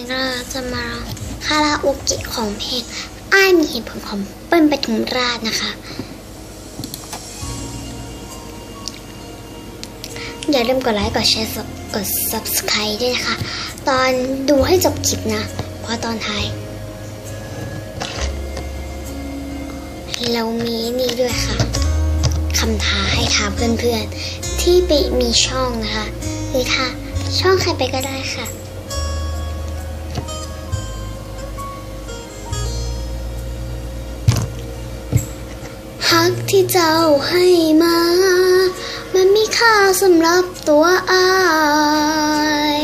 นี้เราจะมาร้องคาราโอเกะของเพลงอ้ายมีเหตุผลของเปิ้ลปทุมราชนะคะ อย่าลืมกดไลค์ กดแชร์ กด subscribe ด้วยนะคะ ตอนดูให้จบคลิปนะ เพราะตอนท้าย เรามีนี่ด้วยค่ะคำท้าให้ท้าเพื่อนๆ ที่ไปมีช่องนะคะหรือถ้าช่องใครไปก็ได้ค่ะ ฮักที่เจ้าให้มา มันมีค่าสำหรับตัวอาย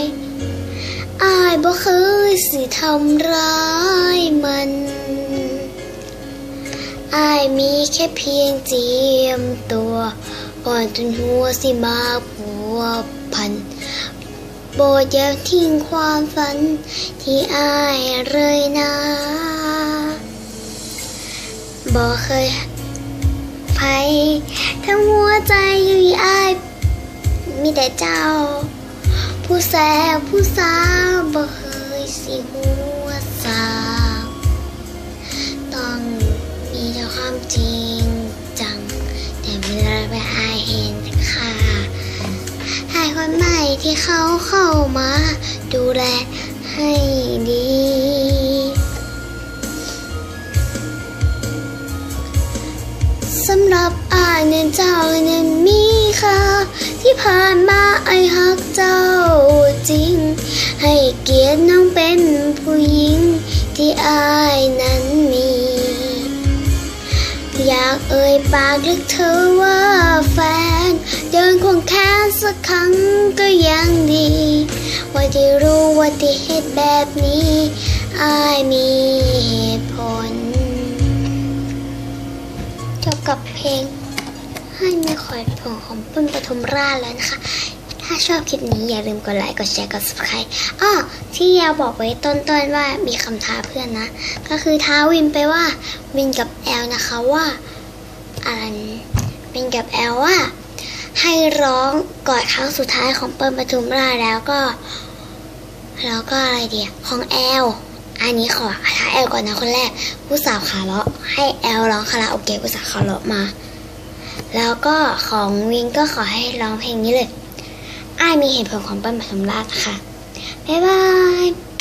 อายบ่เคยสิทำร้ายมันอายมีแค่เพียงเจียมตัวก่อนจนหัวสิมาผัวพันโบดอย่าทิ้งความฝันที่อายเลยนะ ทั้งหัวใจอยู่ที่อายมีแต่เจ้า ผู้แสบผู้สาวบ่เคยสิหัวสาวต้องมีแต่ความจริงจัง แต่เวลาไปอายเห็นค่ะให้คนใหม่ที่เขาเข้ามา ดูแลให้ดีายเนี่ยเจ้าเนี่ยมีค่าที่ผ่านมาไอฮักเจ้าจริง ให้เกียรติน้องเป็นผู้หญิงที่อายนั้นมี อยากเอ่ยปากเรียกเธอว่าแฟน เดินควงแขนสักครั้งก็ยังดี ว่าที่รู้ว่าที่เหตุแบบนี้อายมีเหตุผลจบกับเพลง ให้มีขอยผงของปุ้นปทุมราชแล้วนะคะ ถ้าชอบคลิปนี้อย่าลืมกดไลค์กดแชร์กด subscribe อ้อที่ยาวบอกไว้ต้นๆว่ามีคำท้าเพื่อนนะ ก็คือท้าวินไปว่าวินกับแอลนะคะว่าอะไรนวินกับแอลว่า ให้ร้องกอดครั้งสุดท้ายของเปิ้ลปทุมราชแล้วก็ แล้วก็อะไรเดียของแอลอันนี้ขอท้าแอลก่อนนะคนแรกผู้สาวขาเลาะให้แอลร้องคาราโอเกะผู้สาวขาเลาะมา แล้วก็ของวินก็ขอให้ร้องเพลงนี้เลย อ้ายมีเหตุผลของปั้นปทุมราชค่ะ บ๊ายบาย